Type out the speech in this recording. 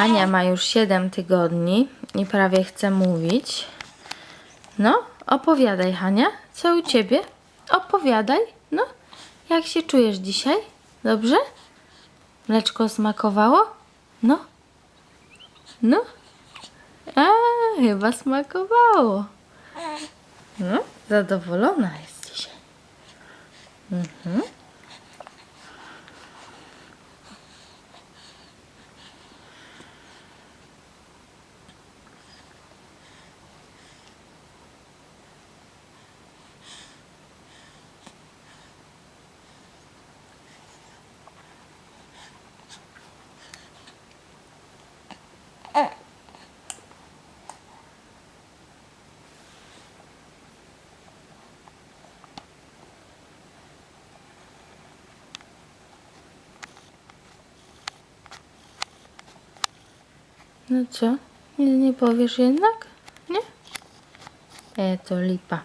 Hania ma już 7 tygodni i prawie chce mówić. No, opowiadaj, Hania, co u ciebie? Opowiadaj, no. Jak się czujesz dzisiaj? Dobrze? Mleczko smakowało? No. No. A, chyba smakowało. No, zadowolona jest dzisiaj. Mhm. No co? Nie, nie powiesz jednak? Nie? E, to lipa.